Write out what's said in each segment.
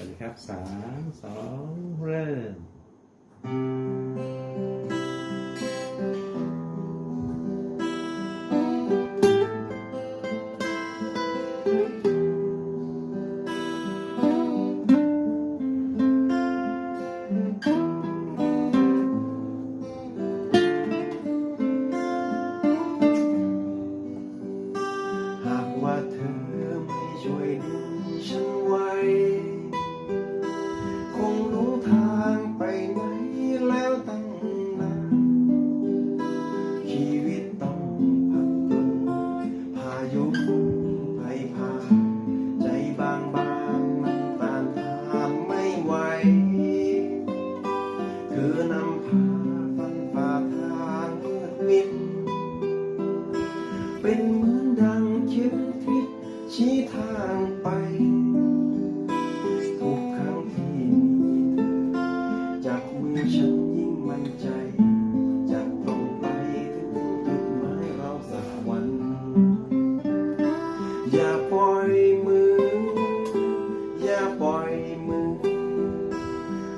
สวัสดีครับสามสองเริ่ม เป็นเหมือนดังเข็มทิศชี้ทางไป ทุกครั้งที่มีเธอจับมือฉันยิ่งมั่นใจจะต้องไปถึงจุดหมายเราสักวัน อย่าปล่อยมือ อย่าปล่อยมือ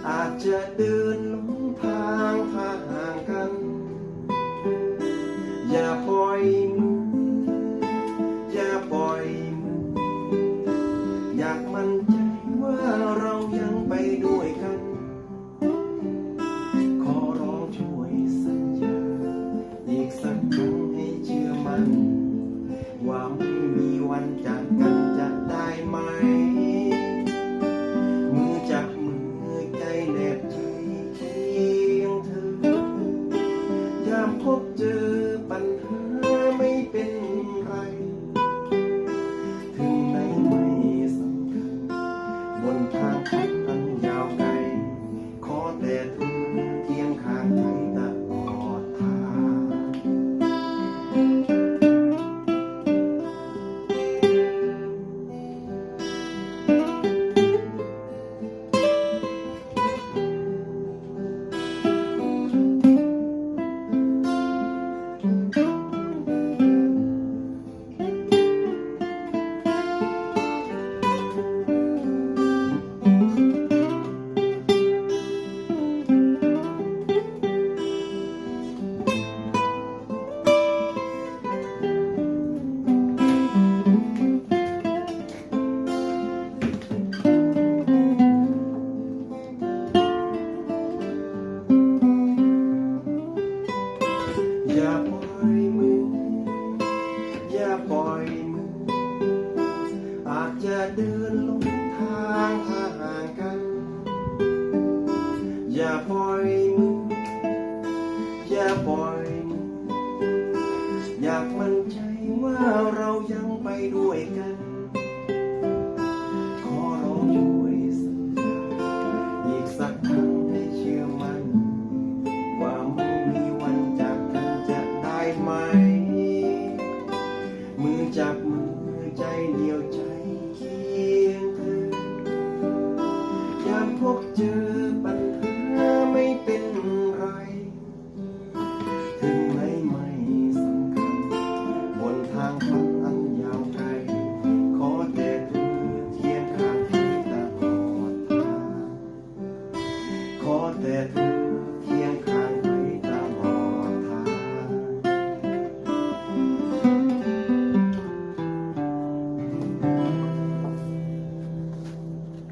อาจจะเดินหลงทางห่างกัน อย่าปล่อย ครั้งให้เชื่อมันว่าไม่มีวันจากกันจะได้ไหม มือจับมือใจแนบใจเคียงเธอยามพบเจอปัญหาไม่เป็นไรถึงไหนไม่สำคัญบนทาง อยมือ อย่าปล่อยมือ อาจจะเดินลงทางห่างกัน อย่าปล่อยมือ อย่าปล่อยมือ อยากมั่นใจว่าเรายังไปด้วยกัน ไหม มือจับมือใจเดียวใจเคียงเธอยามพบเจอ